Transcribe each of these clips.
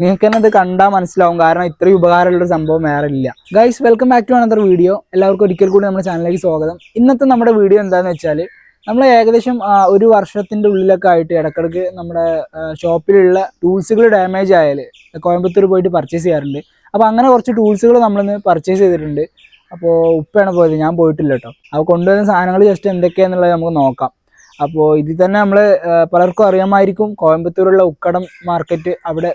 നിങ്ങൾക്ക് തന്നെ ഇത് കണ്ടാൽ മനസ്സിലാവും. കാരണം ഇത്രയും ഉപകാരമുള്ള ഒരു സംഭവം വേറെ ഇല്ല. Guys welcome back to another video എല്ലാവർക്കും ഒരിക്കൽ കൂടി നമ്മുടെ ചാനലിലേക്ക് സ്വാഗതം. ഇന്നത്തെ നമ്മുടെ വീഡിയോ എന്താണെന്ന് വെച്ചാൽ നമ്മൾ ഏകദേശം ഒരു വർഷത്തിന്റെ ഉള്ളിലൊക്കെ ആയിട്ട് ഇടക്കിടക്ക് നമ്മുടെ ഷോപ്പിലുള്ള ടൂൾസുകൾ ഡാമേജ് ആയാൽ കോയമ്പത്തൂർ പോയിട്ട് പർച്ചേസ് ചെയ്യാറുണ്ട്. അപ്പോൾ അങ്ങനെ കുറച്ച് ടൂൾസുകൾ നമ്മളിന്ന് പർച്ചേസ് ചെയ്തിട്ടുണ്ട്. അപ്പോൾ ഉപ്പയാണ് പോയത്. ഞാൻ പോയിട്ടില്ല കേട്ടോ. അപ്പോൾ കൊണ്ടുവരുന്ന സാധനങ്ങൾ ജസ്റ്റ് എന്തൊക്കെയാണെന്നുള്ളത് നമുക്ക് നോക്കാം. അപ്പോൾ ഇതിൽ തന്നെ നമ്മൾ പലർക്കും അറിയാമായിരിക്കും. കോയമ്പത്തൂരുള്ള ഉക്കടം മാർക്കറ്റ് അവിടെ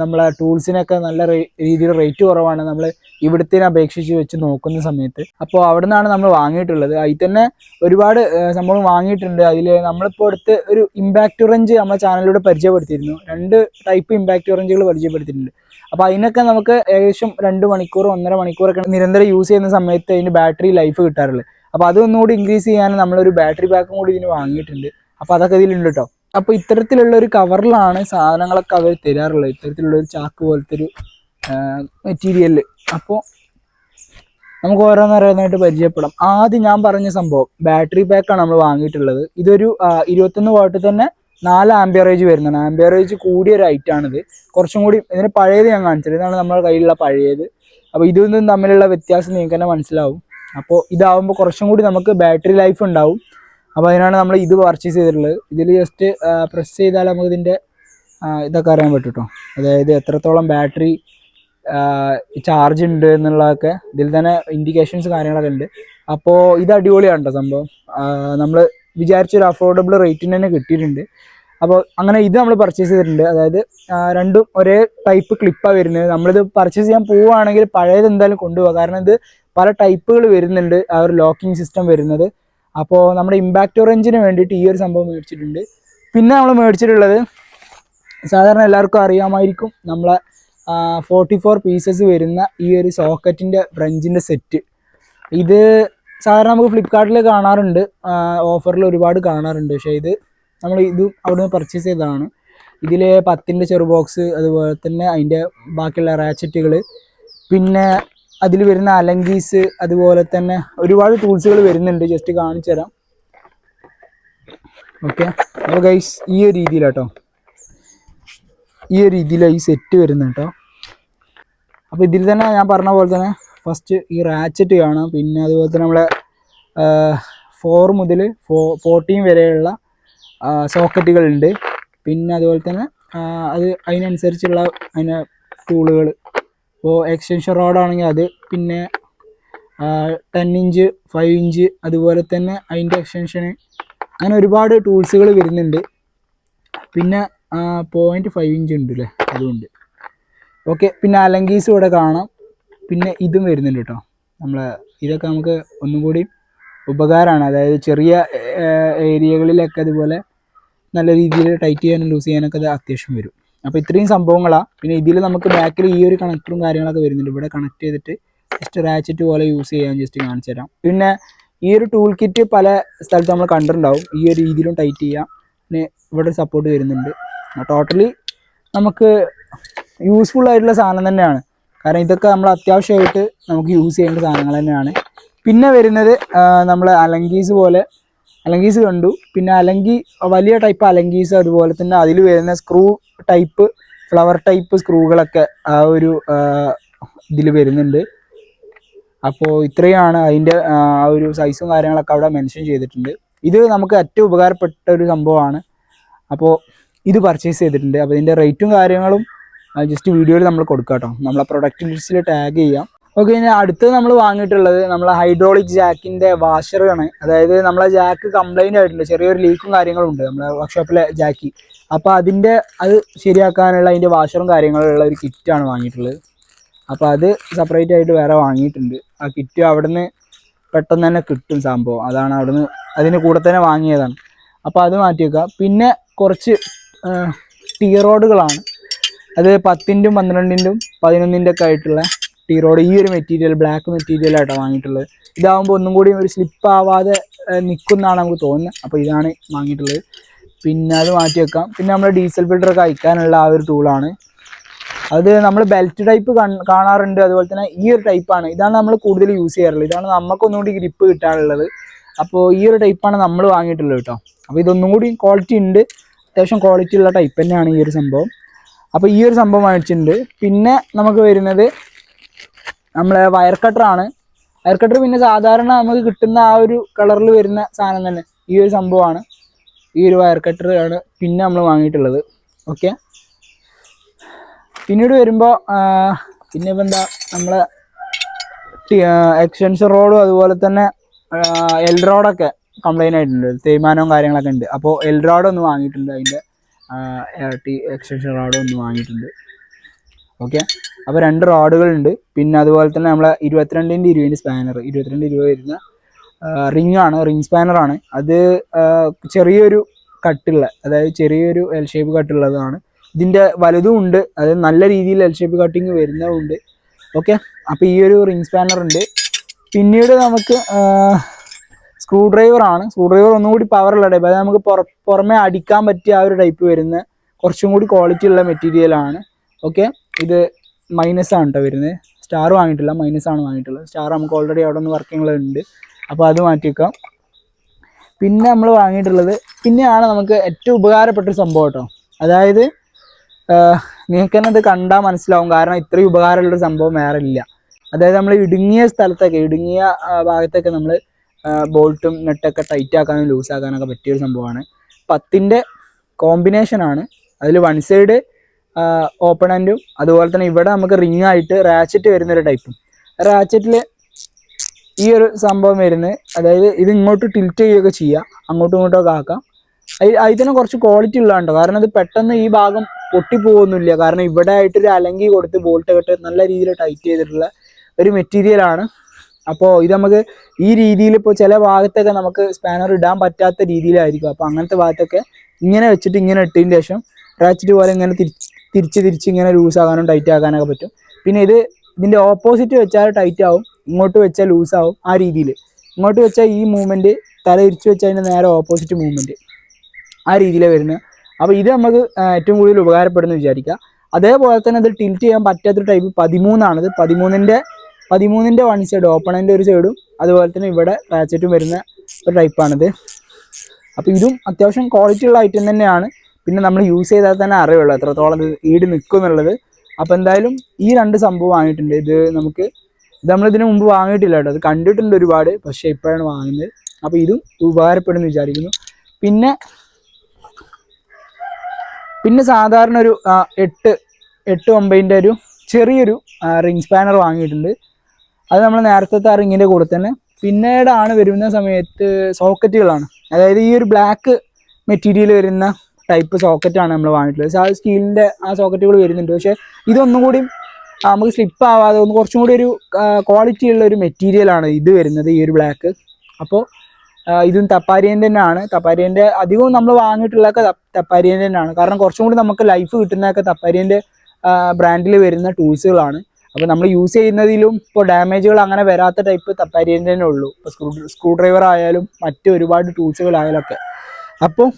നമ്മളെ ടൂൾസിനൊക്കെ നല്ല രീതിയിൽ റേറ്റ് കുറവാണ്. നമ്മൾ ഇവിടുത്തെ അപേക്ഷിച്ച് വെച്ച് നോക്കുന്ന സമയത്ത്. അപ്പോൾ അവിടെ നിന്നാണ് നമ്മൾ വാങ്ങിയിട്ടുള്ളത്. അതിൽ തന്നെ ഒരുപാട് സംഭവം വാങ്ങിയിട്ടുണ്ട്. അതിൽ നമ്മളിപ്പോൾ അടുത്ത് ഒരു ഇമ്പാക്റ്റ് റേഞ്ച് നമ്മുടെ ചാനലിലൂടെ പരിചയപ്പെടുത്തിയിരുന്നു. രണ്ട് ടൈപ്പ് ഇമ്പാക്റ്റ് റേഞ്ചുകൾ പരിചയപ്പെടുത്തിയിട്ടുണ്ട്. അപ്പോൾ അതിനൊക്കെ നമുക്ക് ഏകദേശം രണ്ട് മണിക്കൂർ ഒന്നര മണിക്കൂറൊക്കെ നിരന്തരം യൂസ് ചെയ്യുന്ന സമയത്ത് അതിന് ബാറ്ററി ലൈഫ് കിട്ടാറുള്ളത്. അപ്പോൾ അതൊന്നുകൂടി ഇൻക്രീസ് ചെയ്യാൻ നമ്മളൊരു ബാറ്ററി ബാക്കും കൂടി ഇതിന് വാങ്ങിയിട്ടുണ്ട്. അപ്പോൾ അതൊക്കെ ഇതിലുണ്ട് കേട്ടോ അപ്പോൾ ഇത്തരത്തിലുള്ള ഒരു കവറിലാണ് സാധനങ്ങളൊക്കെ അവർ തരാറുള്ളത്. ഇത്തരത്തിലുള്ള ഒരു ചാക്ക് പോലത്തെ ഒരു മെറ്റീരിയൽ അപ്പോൾ നമുക്ക് ഓരോന്നോരോന്നായിട്ട് പരിചയപ്പെടാം. ആദ്യം ഞാൻ പറഞ്ഞ സംഭവം ബാറ്ററി പാക്കാണ് നമ്മൾ വാങ്ങിയിട്ടുള്ളത്. ഇതൊരു ഇരുപത്തൊന്ന് വാട്ട് തന്നെ നാല് ആംബിയറേജ് വരുന്നതാണ്. ആംബിയറേജ് കൂടിയ ഒരു ഐറ്റാണിത് കുറച്ചും കൂടി ഇതിന് പഴയത് ഞാൻ കാണിച്ചത്. ഇതാണ് നമ്മുടെ കയ്യിലുള്ള പഴയത്. അപ്പോൾ ഇതൊന്നും ഇതും തമ്മിലുള്ള വ്യത്യാസം നിങ്ങൾക്ക് തന്നെ മനസ്സിലാവും. അപ്പോൾ ഇതാവുമ്പോൾ കുറച്ചും കൂടി നമുക്ക് ബാറ്ററി ലൈഫ് ഉണ്ടാവും. അപ്പോൾ അതിനാണ് നമ്മൾ ഇത് പർച്ചേസ് ചെയ്തിട്ടുള്ളത്. ഇതിൽ ജസ്റ്റ് പ്രസ് ചെയ്താൽ നമുക്ക് ഇതിന്റെ ഇതൊക്കെ അറിയാൻ പറ്റും കേട്ടോ അതായത് എത്രത്തോളം ബാറ്ററി ചാർജ് ഉണ്ട് എന്നുള്ളതൊക്കെ ഇതിൽ തന്നെ ഇൻഡിക്കേഷൻസ് കാര്യങ്ങളൊക്കെ ഉണ്ട്. അപ്പോൾ ഇത് അടിപൊളിയാണ് സംഭവം. നമ്മൾ വിചാരിച്ചൊരു അഫോർഡബിൾ റേറ്റിന് തന്നെ കിട്ടിയിട്ടുണ്ട്. അപ്പോൾ അങ്ങനെ ഇത് നമ്മൾ പർച്ചേസ് ചെയ്തിട്ടുണ്ട്. അതായത് രണ്ടും ഒരേ ടൈപ്പ് ക്ലിപ്പാണ് വരുന്നത്. നമ്മളിത് പർച്ചേസ് ചെയ്യാൻ പോവുകയാണെങ്കിൽ പഴയത് എന്തായാലും കൊണ്ടുപോകാം കാരണം ഇത് പല ടൈപ്പുകൾ വരുന്നുണ്ട്. ആ ഒരു ലോക്കിംഗ് സിസ്റ്റം വരുന്നത്. അപ്പോൾ നമ്മുടെ ഇമ്പാക്റ്റ് ഓറഞ്ചിന് വേണ്ടിയിട്ട് ഈ ഒരു സംഭവം മേടിച്ചിട്ടുണ്ട്. പിന്നെ നമ്മൾ മേടിച്ചിട്ടുള്ളത് സാധാരണ എല്ലാവർക്കും അറിയാമായിരിക്കും നമ്മളെ ഫോർട്ടി ഫോർ പീസസ് വരുന്ന ഈ ഒരു സോക്കറ്റിന്റെ ഫ്രഞ്ചിന്റെ സെറ്റ് ഇത് സാധാരണ നമുക്ക് ഫ്ലിപ്കാർട്ടിൽ കാണാറുണ്ട്. ഓഫറിൽ ഒരുപാട് കാണാറുണ്ട്. പക്ഷേ ഇത് നമ്മൾ ഇതും അവിടുന്ന് പർച്ചേസ് ചെയ്തതാണ്. ഇതിൽ പത്തിന്റെ ചെറു ബോക്സ് അതുപോലെ തന്നെ അതിന്റെ ബാക്കിയുള്ള റാച്ചറ്റുകൾ പിന്നെ അതിൽ വരുന്ന അലങ്കീസ് അതുപോലെ തന്നെ ഒരുപാട് ടൂൾസുകൾ വരുന്നുണ്ട്. ജസ്റ്റ് കാണിച്ചു തരാം. ഓക്കെ അപ്പോൾ ഗൈസ് ഈ ഒരു രീതിയിലാട്ടോ. ഈ ഒരു രീതിയിലാണ് ഈ സെറ്റ് വരുന്നത് കേട്ടോ. അപ്പോൾ ഇതിൽ തന്നെ ഞാൻ പറഞ്ഞ പോലെ തന്നെ ഫസ്റ്റ് ഈ റാച്ചറ്റ് കാണാം. പിന്നെ അതുപോലെ തന്നെ നമ്മളെ ഫോർ മുതൽ ഫോ ഫോർട്ടീൻ വരെയുള്ള സോക്കറ്റുകളുണ്ട് പിന്നെ അതുപോലെ തന്നെ അത് അതിനനുസരിച്ചുള്ള അതിന് ടൂളുകൾ ഇപ്പോൾ എക്സ്റ്റൻഷൻ റോഡാണെങ്കിൽ അത് പിന്നെ ടെൻ ഇഞ്ച് ഫൈവ് ഇഞ്ച് അതുപോലെ തന്നെ അതിന്റെ എക്സ്റ്റൻഷന് അങ്ങനെ ഒരുപാട് ടൂൾസുകൾ വരുന്നുണ്ട്. പിന്നെ പോയിന്റ് ഫൈവ് ഇഞ്ച് ഉണ്ട് അല്ലേ അതുകൊണ്ട് ഓക്കെ പിന്നെ അലങ്കീസ് ഇവിടെ കാണാം. പിന്നെ ഇതും വരുന്നുണ്ട് കേട്ടോ നമ്മൾ ഇതൊക്കെ നമുക്ക് ഒന്നും കൂടി ഉപകാരമാണ്. അതായത് ചെറിയ ഏരിയകളിലൊക്കെ അതുപോലെ നല്ല രീതിയിൽ ടൈറ്റ് ചെയ്യാനും ലൂസ് ചെയ്യാനൊക്കെ അത് അത്യാവശ്യം വരും. അപ്പോൾ ഇത്രയും സംഭവങ്ങളാണ് പിന്നെ ഇതിൽ നമുക്ക് ബാക്കിൽ ഈ ഒരു കണക്ടറും കാര്യങ്ങളൊക്കെ വരുന്നുണ്ട്. ഇവിടെ കണക്ട് ചെയ്തിട്ട് ജസ്റ്റ് റാച്ചറ്റ് പോലെ യൂസ് ചെയ്യാൻ ജസ്റ്റ് കാണിച്ചു തരാം. പിന്നെ ഈ ഒരു ടൂൾ കിറ്റ് പല സ്ഥലത്ത് നമ്മൾ കണ്ടിട്ടുണ്ടാവും. ഈ ഒരു രീതിയിലും ടൈറ്റ് ചെയ്യാം. പിന്നെ ഇവിടെ സപ്പോർട്ട് വരുന്നുണ്ട്. ടോട്ടലി നമുക്ക് യൂസ്ഫുൾ ആയിട്ടുള്ള സാധനം തന്നെയാണ്. കാരണം ഇതൊക്കെ നമ്മൾ അത്യാവശ്യമായിട്ട് നമുക്ക് യൂസ് ചെയ്യേണ്ട സാധനങ്ങൾ തന്നെയാണ്. പിന്നെ വരുന്നത് നമ്മൾ അലങ്കീസ് പോലെ അലങ്കീസ് കണ്ടു. പിന്നെ അലങ്കി വലിയ ടൈപ്പ് അലങ്കീസ് അതുപോലെ തന്നെ അതിൽ വരുന്ന സ്ക്രൂ ടൈപ്പ് ഫ്ലവർ ടൈപ്പ് സ്ക്രൂകളൊക്കെ ആ ഒരു ഇതിൽ വരുന്നുണ്ട്. അപ്പോൾ ഇത്രയാണ് അതിന്റെ ആ ഒരു സൈസും കാര്യങ്ങളൊക്കെ അവിടെ മെൻഷൻ ചെയ്തിട്ടുണ്ട്. ഇത് നമുക്ക് ഏറ്റവും ഉപകാരപ്പെട്ട ഒരു സംഭവമാണ്. അപ്പോൾ ഇത് പർച്ചേസ് ചെയ്തിട്ടുണ്ട്. അപ്പോൾ ഇതിന്റെ റേറ്റും കാര്യങ്ങളും ജസ്റ്റ് വീഡിയോയിൽ നമ്മൾ കൊടുക്കാം കേട്ടോ നമ്മളെ പ്രൊഡക്റ്റ് ലിസ്റ്റിൽ ടാഗ് ചെയ്യാം. ഓക്കെ ഇനി അടുത്ത് നമ്മൾ വാങ്ങിയിട്ടുള്ളത് നമ്മളെ ഹൈഡ്രോളിക് ജാക്കിന്റെ വാഷറാണ് അതായത് നമ്മളെ ജാക്ക് കംപ്ലൈന്റ് ആയിട്ടുണ്ട്. ചെറിയൊരു ലീക്കും കാര്യങ്ങളും ഉണ്ട് നമ്മളെ വർക്ക്ഷോപ്പിലെ ജാക്കി. അപ്പോൾ അതിന്റെ അത് ശരിയാക്കാനുള്ള അതിന്റെ വാഷറും കാര്യങ്ങളുള്ള ഒരു കിറ്റാണ് വാങ്ങിയിട്ടുള്ളത്. അപ്പോൾ അത് സെപ്പറേറ്റ് ആയിട്ട് വേറെ വാങ്ങിയിട്ടുണ്ട്. ആ കിറ്റ് അവിടുന്ന് പെട്ടെന്ന് തന്നെ കിട്ടും സംഭവം. അതാണ് അവിടുന്ന് അതിന് കൂടെ തന്നെ വാങ്ങിയതാണ്. അപ്പോൾ അത് മാറ്റി വെക്കുക. പിന്നെ കുറച്ച് ടീ റോഡുകളാണ് അത് പത്തിന്റെയും പന്ത്രണ്ടിന്റെയും പതിനൊന്നിന്റെ ഒക്കെ ആയിട്ടുള്ള ടീ റോഡ് ഈ ഒരു മെറ്റീരിയൽ ബ്ലാക്ക് മെറ്റീരിയൽ ആയിട്ടാണ് വാങ്ങിയിട്ടുള്ളത്. ഇതാകുമ്പോൾ ഒന്നും കൂടി ഒരു സ്ലിപ്പ് ആവാതെ നിൽക്കുന്നതാണ് നമുക്ക് തോന്നുന്നത് അപ്പോൾ ഇതാണ് വാങ്ങിയിട്ടുള്ളത്. പിന്നെ അത് മാറ്റി വെക്കാം. പിന്നെ നമ്മൾ ഡീസൽ ഫിൽറ്ററൊക്കെ അയക്കാനുള്ള ആ ഒരു ടൂളാണ് അത് നമ്മൾ ബെൽറ്റ് ടൈപ്പ് കാണാറുണ്ട്. അതുപോലെ തന്നെ ഈ ഒരു ടൈപ്പാണ് ഇതാണ് നമ്മൾ കൂടുതൽ യൂസ് ചെയ്യാറുള്ളത്. ഇതാണ് നമുക്ക് ഒന്നുകൂടി ഗ്രിപ്പ് കിട്ടാനുള്ളത്. അപ്പോൾ ഈ ഒരു ടൈപ്പാണ് നമ്മൾ വാങ്ങിയിട്ടുള്ളത് കേട്ടോ. അപ്പോൾ ഇതൊന്നും കൂടി ക്വാളിറ്റി ഉണ്ട്. അത്യാവശ്യം ക്വാളിറ്റി ഉള്ള ടൈപ്പ് തന്നെയാണ് ഈ ഒരു സംഭവം. അപ്പോൾ ഈ ഒരു സംഭവം വാങ്ങിച്ചിട്ടുണ്ട്. പിന്നെ നമുക്ക് വരുന്നത് നമ്മളെ വയർ കട്ടറാണ് വയർ കട്ടർ പിന്നെ സാധാരണ നമുക്ക് കിട്ടുന്ന ആ ഒരു കളറിൽ വരുന്ന സാധനം തന്നെ ഈ ഒരു സംഭവമാണ്. ഈ ഒരു വയർ കട്ടർ ആണ് പിന്നെ നമ്മൾ വാങ്ങിയിട്ടുള്ളത്. ഓക്കെ പിന്നീട് വരുമ്പോൾ പിന്നെ ഇപ്പം എന്താ നമ്മളെ എക്സ്റ്റൻഷൻ റോഡും അതുപോലെ തന്നെ എൽ റോഡൊക്കെ കംപ്ലൈന്റ് ആയിട്ടുണ്ട്. തേയ്മാനവും കാര്യങ്ങളൊക്കെ ഉണ്ട്. അപ്പോൾ എൽ റോഡ് ഒന്ന് വാങ്ങിയിട്ടുണ്ട് അതിന്റെ എക്സ്റ്റൻഷൻ റോഡും ഒന്ന് വാങ്ങിയിട്ടുണ്ട്. ഓക്കെ? അപ്പോൾ രണ്ട് റോഡുകളുണ്ട്. പിന്നെ അതുപോലെ തന്നെ നമ്മളെ ഇരുപത്തിരണ്ടിന്റെ ഇരുപതിന്റെ സ്പാനർ ഇരുപത്തിരണ്ട് ഇരുപത് വരുന്ന റിംഗ് ആണ് റിംഗ് സ്പാനറാണ് അത് ചെറിയൊരു കട്ടുള്ള അതായത് ചെറിയൊരു എൽ ഷേപ്പ് കട്ടുള്ളതാണ് ഇതിന്റെ വലുതും ഉണ്ട്. അത് നല്ല രീതിയിൽ എൽ ഷേപ്പ് കട്ടിങ് വരുന്നതുണ്ട് ഓക്കെ? അപ്പോൾ ഈ ഒരു റിംഗ് സ്പാനർ ഉണ്ട്. പിന്നീട് നമുക്ക് സ്ക്രൂ ഡ്രൈവർ ആണ്. സ്ക്രൂ ഡ്രൈവർ ഒന്നും കൂടി പവറുള്ള ടൈപ്പ് അത് നമുക്ക് പുറ പുറമെ അടിക്കാൻ പറ്റിയ ആ ഒരു ടൈപ്പ് വരുന്ന കുറച്ചും കൂടി ക്വാളിറ്റി ഉള്ള മെറ്റീരിയലാണ് ഓക്കെ? ഇത് മൈനസ് ആണ് കേട്ടോ വരുന്നത് സ്റ്റാർ വാങ്ങിയിട്ടില്ല മൈനസ് ആണ് വാങ്ങിയിട്ടുള്ളത്. സ്റ്റാർ നമുക്ക് ഓൾറെഡി അവിടെ നിന്ന് ഉണ്ട്. അപ്പോൾ അത് മാറ്റി വെക്കാം പിന്നെ നമ്മൾ വാങ്ങിയിട്ടുള്ളത് പിന്നെയാണ് നമുക്ക് ഏറ്റവും ഉപകാരപ്പെട്ട സംഭവം കേട്ടോ അതായത് നിങ്ങൾക്ക് തന്നെ ഇത് കണ്ടാൽ മനസ്സിലാവും. കാരണം ഇത്രയും ഉപകാരമുള്ളൊരു സംഭവം വേറെ ഇല്ല. അതായത് നമ്മൾ ഇടുങ്ങിയ സ്ഥലത്തൊക്കെ ഇടുങ്ങിയ ഭാഗത്തൊക്കെ നമ്മൾ ബോൾട്ടും നെട്ടൊക്കെ ടൈറ്റ് ആക്കാനും ലൂസ് ആക്കാനൊക്കെ പറ്റിയൊരു സംഭവമാണ്. പത്തിന്റെ കോമ്പിനേഷനാണ് അതിൽ വൺ സൈഡ് ഓപ്പൺ ആൻഡും അതുപോലെ തന്നെ ഇവിടെ നമുക്ക് റിംഗ് ആയിട്ട് റാച്ചറ്റ് വരുന്നൊരു ടൈപ്പും റാച്ചറ്റിൽ ഈ ഒരു സംഭവം വരുന്നത് അതായത് ഇത് ഇങ്ങോട്ട് ടിൽറ്റ് ചെയ്യുകയൊക്കെ ചെയ്യാം അങ്ങോട്ടും ഇങ്ങോട്ടും ഒക്കെ ആക്കാം. അതിൽ തന്നെ കുറച്ച് ക്വാളിറ്റി ഉള്ളതുണ്ടോ കാരണം ഇത് പെട്ടെന്ന് ഈ ഭാഗം പൊട്ടിപ്പോകുന്നില്ല കാരണം ഇവിടെ ആയിട്ട് ഒരു അലങ്കി കൊടുത്ത് ബോൾട്ട് കെട്ട് നല്ല രീതിയിൽ ടൈറ്റ് ചെയ്തിട്ടുള്ള ഒരു മെറ്റീരിയലാണ് അപ്പോൾ ഇത് നമുക്ക് ഈ രീതിയിൽ ഇപ്പോൾ ചില ഭാഗത്തൊക്കെ നമുക്ക് സ്പാനർ ഇടാൻ പറ്റാത്ത രീതിയിലായിരിക്കും. അപ്പോൾ അങ്ങനത്തെ ഭാഗത്തൊക്കെ ഇങ്ങനെ വെച്ചിട്ട് ഇങ്ങനെ ഇട്ടതിന് ശേഷം റാച്ചിട്ട് പോലെ ഇങ്ങനെ തിരിച്ച് തിരിച്ച് തിരിച്ച് ഇങ്ങനെ ലൂസ് ആകാനും ടൈറ്റ് ആക്കാനൊക്കെ പറ്റും. പിന്നെ ഇത് ഇതിന്റെ ഓപ്പോസിറ്റ് വെച്ചാൽ ടൈറ്റ് ആവും ഇങ്ങോട്ട് വെച്ചാൽ ലൂസ് ആവും ആ രീതിയിൽ. ഇങ്ങോട്ട് വെച്ചാൽ ഈ മൂവ്മെന്റ് തല തിരിച്ച് വെച്ചാൽ അതിന്റെ നേരെ ഓപ്പോസിറ്റ് മൂവ്മെന്റ് ആ രീതിയിലാണ് വരുന്നത്. അപ്പോൾ ഇത് നമുക്ക് ഏറ്റവും കൂടുതൽ ഉപകാരപ്പെടുന്നു വിചാരിക്കുക. അതേപോലെ തന്നെ അത് ടിൽറ്റ് ചെയ്യാൻ പറ്റാത്തൊരു ടൈപ്പ് പതിമൂന്നാണത് പതിമൂന്നിന്റെ പതിമൂന്നിന്റെ വൺ സൈഡ് ഓപ്പണിന്റെ ഒരു സൈഡും അതുപോലെ തന്നെ ഇവിടെ റാച്ചറ്റും വരുന്ന ഒരു ടൈപ്പാണിത് അപ്പോൾ ഇതും അത്യാവശ്യം ക്വാളിറ്റി ഉള്ള ഐറ്റം തന്നെയാണ്. പിന്നെ നമ്മൾ യൂസ് ചെയ്താൽ തന്നെ അറിയുള്ളൂ എത്രത്തോളം ഇത് ഈട് നിൽക്കും എന്നുള്ളത് അപ്പോൾ എന്തായാലും ഈ രണ്ട് സംഭവം വാങ്ങിയിട്ടുണ്ട്. ഇത് നമുക്ക് ഇത് നമ്മളിതിനു മുമ്പ് വാങ്ങിയിട്ടില്ല കേട്ടോ. അത് കണ്ടിട്ടുണ്ട് ഒരുപാട് പക്ഷേ ഇപ്പോഴാണ് വാങ്ങുന്നത്. അപ്പോൾ ഇതും ഉപകാരപ്പെടുമെന്ന് വിചാരിക്കുന്നു. പിന്നെ പിന്നെ സാധാരണ ഒരു എട്ട് എട്ട് ഒമ്പതിന്റെ ഒരു ചെറിയൊരു റിംഗ് സ്പാനർ വാങ്ങിയിട്ടുണ്ട്. അത് നമ്മൾ നേരത്തെ ആ റിങ്ങിന്റെ കൂടെ തന്നെ പിന്നീടാണ് വരുന്ന സമയത്ത് സോക്കറ്റുകളാണ് അതായത് ഈ ഒരു ബ്ലാക്ക് മെറ്റീരിയൽ വരുന്ന ടൈപ്പ് സോക്കറ്റാണ് നമ്മൾ വാങ്ങിയിട്ടുള്ളത്. ആ സ്റ്റീലിന്റെ ആ സോക്കറ്റുകൾ വരുന്നുണ്ട്. പക്ഷേ ഇതൊന്നും കൂടി നമുക്ക് സ്ലിപ്പ് ആവാതെ ഒന്ന് കുറച്ചും കൂടി ഒരു ക്വാളിറ്റി ഉള്ള ഒരു മെറ്റീരിയലാണ് ഇത് വരുന്നത് ഈ ഒരു ബ്ലാക്ക് അപ്പോൾ ഇതും തപ്പാരിയന്റെ തന്നെയാണ്. തപ്പാരിയന്റെ അധികവും നമ്മൾ വാങ്ങിയിട്ടുള്ളതൊക്കെ തപ്പ- തപ്പാരിയന്റെ തന്നെയാണ്. കാരണം കുറച്ചും കൂടി നമുക്ക് ലൈഫ് കിട്ടുന്നതൊക്കെ തപ്പാരിയന്റെ ബ്രാൻഡിൽ വരുന്ന ടൂൾസുകളാണ് അപ്പോൾ നമ്മൾ യൂസ് ചെയ്യുന്നതിലും ഇപ്പോൾ ഡാമേജുകൾ അങ്ങനെ വരാത്ത ടൈപ്പ് തപ്പാരിയന്റെ തന്നെ ഉള്ളൂ. ഇപ്പോൾ സ്ക്രൂ സ്ക്രൂ ഡ്രൈവർ ആയാലും മറ്റ് ഒരുപാട് ടൂൾസുകളായാലും ഒക്കെ അപ്പോൾ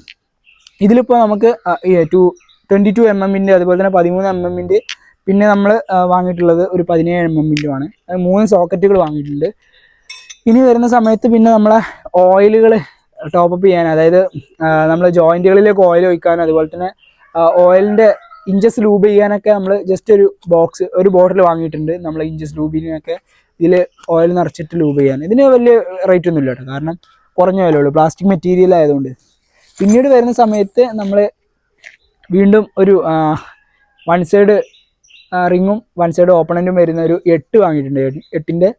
ഇതിലിപ്പോൾ നമുക്ക് ടു ട്വന്റി ടു എം എമ്മിന്റെ അതുപോലെ തന്നെ പതിമൂന്ന് എം എമ്മിന്റെ പിന്നെ നമ്മൾ വാങ്ങിയിട്ടുള്ളത് ഒരു പതിനേഴ് എം എമ്മിന്റെ ആണ് മൂന്ന് സോക്കറ്റുകൾ വാങ്ങിയിട്ടുണ്ട്. ഇനി വരുന്ന സമയത്ത് പിന്നെ നമ്മളെ ഓയിലുകൾ ടോപ്പപ്പ് ചെയ്യാൻ അതായത് നമ്മൾ ജോയിന്റുകളിലേക്ക് ഓയിൽ ഒഴിക്കാൻ അതുപോലെ തന്നെ ഓയിലിന്റെ ഇഞ്ചസ് ലൂബ് ചെയ്യാനൊക്കെ നമ്മൾ ജസ്റ്റ് ഒരു ബോക്സ് ഒരു ബോട്ടിൽ വാങ്ങിയിട്ടുണ്ട് നമ്മൾ ഇഞ്ചസ് ലൂബിനൊക്കെ. ഇതിൽ ഓയിൽ നിറച്ചിട്ട് ലൂബ് ചെയ്യാൻ. ഇതിന് വലിയ റേറ്റ് ഒന്നും ഇല്ല കേട്ടോ. കാരണം കുറഞ്ഞ വില ഉള്ളൂ. പ്ലാസ്റ്റിക് മെറ്റീരിയൽ ആയതുകൊണ്ട്. പിന്നീട് വരുന്ന സമയത്ത് നമ്മൾ വീണ്ടും ഒരു വൺ സൈഡ് റിങ്ങും വൺ സൈഡ് ഓപ്പണന്റും വരുന്ന ഒരു എട്ട് വാങ്ങിയിട്ടുണ്ട്. എട്ട്- എട്ടിന്റെ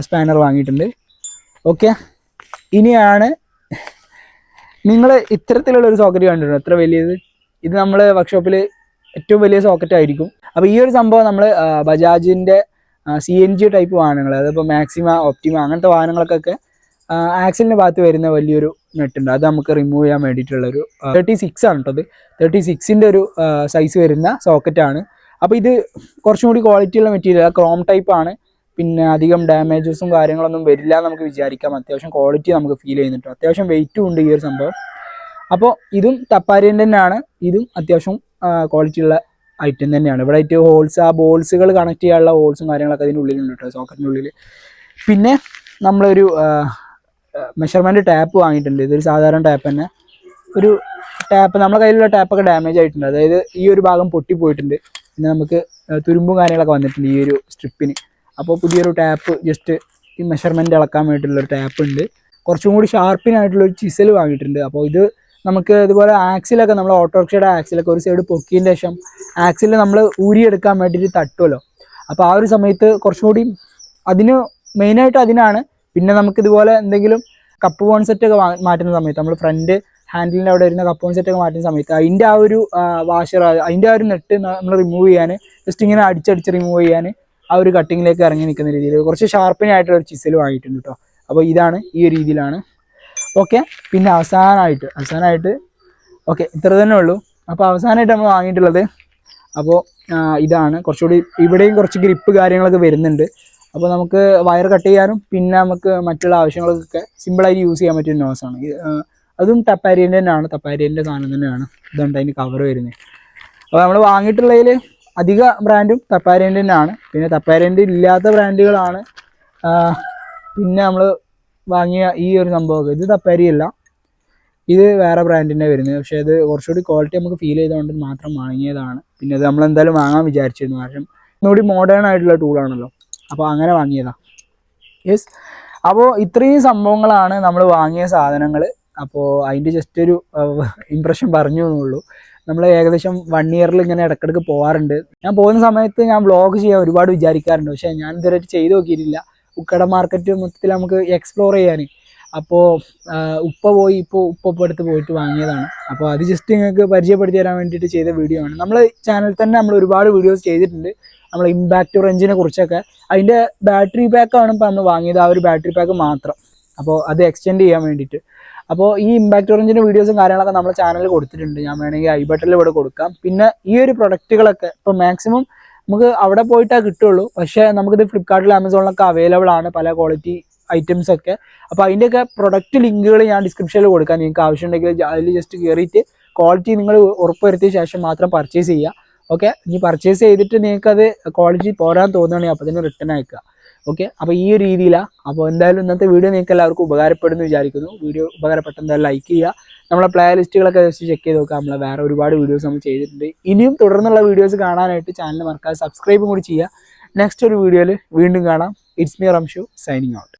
സ്പാനർ വാങ്ങിയിട്ടുണ്ട്. ഓക്കെ ഇനിയാണ് നിങ്ങൾ ഇത്തരത്തിലുള്ള ഒരു സോക്കറ്റ് കണ്ടിട്ടുണ്ട്? എത്ര വലിയത്? ഇത് നമ്മൾ വർക്ക്ഷോപ്പിൽ ഏറ്റവും വലിയ സോക്കറ്റ് ആയിരിക്കും. അപ്പോൾ ഈ ഒരു സംഭവം നമ്മൾ ബജാജിന്റെ സി എൻ ജി ടൈപ്പ് വാഹനങ്ങൾ അതിപ്പോൾ മാക്സിമ ഒപ്റ്റിമ അങ്ങനത്തെ വാഹനങ്ങൾക്കൊക്കെ ആക്സിലിന്റെ ഭാഗത്ത് വരുന്ന വലിയൊരു നെട്ടുണ്ട് അത് നമുക്ക് റിമൂവ് ചെയ്യാൻ വേണ്ടിയിട്ടുള്ള ഒരു തേർട്ടി സിക്സ് ആണ് അത് തേർട്ടി സിക്സിന്റെ ഒരു സൈസ് വരുന്ന സോക്കറ്റാണ് അപ്പോൾ ഇത് കുറച്ചും കൂടി ക്വാളിറ്റി ഉള്ള മെറ്റീരിയൽ ക്രോം ടൈപ്പ് ആണ്. പിന്നെ അധികം ഡാമേജസും കാര്യങ്ങളൊന്നും വരില്ല നമുക്ക് വിചാരിക്കാം. അത്യാവശ്യം ക്വാളിറ്റി നമുക്ക് ഫീൽ ചെയ്യുന്നുണ്ട്. അത്യാവശ്യം വെയിറ്റും ഉണ്ട് ഈ ഒരു സംഭവം. അപ്പോൾ ഇതും തപ്പാരിയന്റെ തന്നെയാണ്. ഇതും അത്യാവശ്യം ക്വാളിറ്റിയുള്ള ഐറ്റം തന്നെയാണ്. ഇവിടെ ആയിട്ട് ഹോൾസ് ആ ബോൾസുകൾ കണക്ട് ചെയ്യാനുള്ള ഹോൾസും കാര്യങ്ങളൊക്കെ അതിന്റെ ഉള്ളിലുണ്ട് കേട്ടോ സോക്കറ്റിന്റെ ഉള്ളിൽ പിന്നെ നമ്മളൊരു മെഷർമെന്റ് ടാപ്പ് വാങ്ങിയിട്ടുണ്ട്. ഇതൊരു സാധാരണ ടാപ്പ് തന്നെ. ഒരു ടാപ്പ് നമ്മുടെ കയ്യിലുള്ള ടാപ്പൊക്കെ ഡാമേജ് ആയിട്ടുണ്ട്. അതായത് ഈ ഒരു ഭാഗം പൊട്ടിപ്പോയിട്ടുണ്ട് പിന്നെ നമുക്ക് തുരുമ്പും കാര്യങ്ങളൊക്കെ വന്നിട്ടുണ്ട് ഈ ഒരു സ്ട്രിപ്പിന്. അപ്പോൾ പുതിയൊരു ടാപ്പ് ജസ്റ്റ് ഈ മെഷർമെന്റ് ഇളക്കാൻ വേണ്ടിയിട്ടുള്ള ഒരു ടാപ്പ് ഉണ്ട്. കുറച്ചും കൂടി ഷാർപ്പിനായിട്ടുള്ള ഒരു ചിസൽ വാങ്ങിയിട്ടുണ്ട്. അപ്പോൾ ഇത് നമുക്ക് ഇതുപോലെ ആക്സിലൊക്കെ നമ്മൾ ഓട്ടോറിക്ഷയുടെ ആക്സിലൊക്കെ ഒരു സൈഡ് പൊക്കിയതിന് ശേഷം ആക്സിൽ നമ്മൾ ഊരിയെടുക്കാൻ വേണ്ടിയിട്ട് തട്ടുമല്ലോ അപ്പോൾ ആ ഒരു സമയത്ത് കുറച്ചും കൂടി അതിന് മെയിനായിട്ട് അതിനാണ് പിന്നെ നമുക്ക് ഇതുപോലെ എന്തെങ്കിലും കപ്പ് കോൺസെപ്റ്റ് ഒക്കെ മാറ്റുന്ന സമയത്ത് നമ്മൾ ഫ്രണ്ട് ഹാൻഡിലിന്റെ അവിടെ വരുന്ന കപ്പ് കോൺസെപ്റ്റ് ഒക്കെ മാറ്റുന്ന സമയത്ത് അതിന്റെ ആ ഒരു വാഷർ അതിന്റെ ആ ഒരു നെറ്റ് നമ്മൾ റിമൂവ് ചെയ്യാൻ ജസ്റ്റ് ഇങ്ങനെ അടിച്ചടിച്ച് റിമൂവ് ചെയ്യാൻ ആ ഒരു കട്ടിങ്ങിലേക്ക് ഇറങ്ങി നിൽക്കുന്ന രീതിയിൽ കുറച്ച് ഷാർപ്പിനായിട്ടുള്ള ഒരു ചിസൽ വാങ്ങിയിട്ടുണ്ട് കേട്ടോ അപ്പോൾ ഇതാണ് ഈ രീതിയിലാണ്. ഓക്കെ പിന്നെ അവസാനമായിട്ട് അവസാനമായിട്ട് ഓക്കെ ഇത്ര തന്നെ ഉള്ളൂ. അപ്പോൾ അവസാനമായിട്ട് നമ്മൾ വാങ്ങിയിട്ടുള്ളത് അപ്പോൾ ഇതാണ്. കുറച്ചുകൂടി ഇവിടെയും കുറച്ച് ഗ്രിപ്പ് കാര്യങ്ങളൊക്കെ വരുന്നുണ്ട്. അപ്പോൾ നമുക്ക് വയർ കട്ട് ചെയ്യാനും പിന്നെ നമുക്ക് മറ്റുള്ള ആവശ്യങ്ങൾക്കൊക്കെ സിമ്പിളായിട്ട് യൂസ് ചെയ്യാൻ പറ്റിയ നോസാണ് അതും ടപ്പാരിയന്റെ തന്നെയാണ്. ടപ്പാരിയന്റെ സാധനം തന്നെയാണ്. ഇതുകൊണ്ട് അതിന് കവർ വരുന്നത് അപ്പോൾ നമ്മൾ വാങ്ങിയിട്ടുള്ളതിൽ അധിക ബ്രാൻഡും തപ്പാരിയന്റെ തന്നെയാണ്. പിന്നെ തപ്പാരിയന്റെ ഇല്ലാത്ത ബ്രാൻഡുകളാണ് പിന്നെ നമ്മൾ വാങ്ങിയ ഈ ഒരു സംഭവമൊക്കെ. ഇത് തപ്പാരിയല്ല ഇത് വേറെ ബ്രാൻഡിന്റെ വരുന്നത് പക്ഷേ അത് കുറച്ചുകൂടി ക്വാളിറ്റി നമുക്ക് ഫീൽ ചെയ്തുകൊണ്ട് മാത്രം വാങ്ങിയതാണ്. പിന്നെ അത് നമ്മൾ എന്തായാലും വാങ്ങാൻ വിചാരിച്ചിരുന്നു. കാരണം ഒന്നുകൂടി മോഡേൺ ആയിട്ടുള്ള ടൂളാണല്ലോ അപ്പോൾ അങ്ങനെ വാങ്ങിയതാ. യെസ് അപ്പോൾ ഇത്രയും സംഭവങ്ങളാണ് നമ്മൾ വാങ്ങിയ സാധനങ്ങൾ അപ്പോൾ അതിന്റെ ജസ്റ്റ് ഒരു ഇമ്പ്രഷൻ പറഞ്ഞു എന്നുള്ളൂ. നമ്മൾ ഏകദേശം വൺ ഇയറിൽ ഇങ്ങനെ ഇടയ്ക്കിടയ്ക്ക് പോകാറുണ്ട് ഞാൻ പോകുന്ന സമയത്ത് ഞാൻ വ്ളോഗ് ചെയ്യാൻ ഒരുപാട് വിചാരിക്കാറുണ്ട്. പക്ഷേ ഞാൻ ഇതുവരെ ചെയ്തു നോക്കിയിട്ടില്ല. ഉക്കട മാർക്കറ്റ് മൊത്തത്തിൽ നമുക്ക് എക്സ്പ്ലോർ ചെയ്യാൻ അപ്പോൾ ഉപ്പ പോയി ഇപ്പോൾ ഉപ്പ അടുത്ത് പോയിട്ട് വാങ്ങിയതാണ്. അപ്പോൾ അത് ജസ്റ്റ് നിങ്ങൾക്ക് പരിചയപ്പെടുത്തി തരാൻ വേണ്ടിയിട്ട് ചെയ്ത വീഡിയോ ആണ്. നമ്മൾ ചാനൽ തന്നെ നമ്മൾ ഒരുപാട് വീഡിയോസ് ചെയ്തിട്ടുണ്ട്. നമ്മൾ ഇമ്പാക്റ്റ് റേഞ്ചിനെ കുറിച്ചൊക്കെ. അതിന്റെ ബാറ്ററി പാക്കാണ് ഇപ്പോൾ നമ്മൾ വാങ്ങിയത്. ആ ഒരു ബാറ്ററി പാക്ക് മാത്രം. അപ്പോൾ അത് എക്സ്റ്റെൻഡ് ചെയ്യാൻ വേണ്ടിയിട്ട്. അപ്പോൾ ഈ ഇമ്പാക്റ്റ് ഓറഞ്ചിന്റെ വീഡിയോസും കാര്യങ്ങളൊക്കെ നമ്മുടെ ചാനലിൽ കൊടുത്തിട്ടുണ്ട്. ഞാൻ വേണമെങ്കിൽ ഐ ബട്ടണിൽ ഇവിടെ കൊടുക്കാം. പിന്നെ ഈ ഒരു പ്രൊഡക്റ്റുകളൊക്കെ ഇപ്പോൾ മാക്സിമം നമുക്ക് അവിടെ പോയിട്ടാ കിട്ടുള്ളൂ. പക്ഷേ നമുക്കിത് ഫ്ലിപ്കാർട്ടിൽ ആമസോണിലൊക്കെ അവൈലബിൾ ആണ് പല ക്വാളിറ്റി ഐറ്റംസ് ഒക്കെ. അപ്പോൾ അതിന്റെയൊക്കെ പ്രൊഡക്റ്റ് ലിങ്കുകൾ ഞാൻ ഡിസ്ക്രിപ്ഷനിൽ കൊടുക്കാം. നിങ്ങൾക്ക് ആവശ്യമുണ്ടെങ്കിൽ അതിൽ ജസ്റ്റ് കയറിയിട്ട് ക്വാളിറ്റി നിങ്ങൾ ഉറപ്പുവരുത്തിയ ശേഷം മാത്രം പർച്ചേസ് ചെയ്യുക. ഓക്കെ ഇനി പർച്ചേസ് ചെയ്തിട്ട് നിങ്ങൾക്ക് അത് ക്വാളിറ്റി പോരാൻ തോന്നുകയാണെങ്കിൽ അപ്പോൾ തന്നെ റിട്ടേൺ അയക്കുക. ഓക്കെ അപ്പോൾ ഈ ഒരു രീതിയിലാണ് അപ്പോൾ എന്തായാലും ഇന്നത്തെ വീഡിയോ നിങ്ങൾക്ക് എല്ലാവർക്കും ഉപകാരപ്പെടുന്നു വിചാരിക്കുന്നു. വീഡിയോ ഉപകാരപ്പെട്ട എന്തായാലും ലൈക്ക് ചെയ്യുക. നമ്മളെ പ്ലേ ലിസ്റ്റുകളൊക്കെ ജസ്റ്റ് ചെക്ക് ചെയ്ത് നോക്കുക. നമ്മളെ വേറെ ഒരുപാട് വീഡിയോസ് നമ്മൾ ചെയ്തിട്ടുണ്ട്. ഇനിയും തുടർന്നുള്ള വീഡിയോസ് കാണാനായിട്ട് ചാനൽ മറക്കാതെ സബ്സ്ക്രൈബും കൂടി ചെയ്യുക. നെക്സ്റ്റ് ഒരു വീഡിയോയിൽ വീണ്ടും കാണാം. It's me Ramshu signing out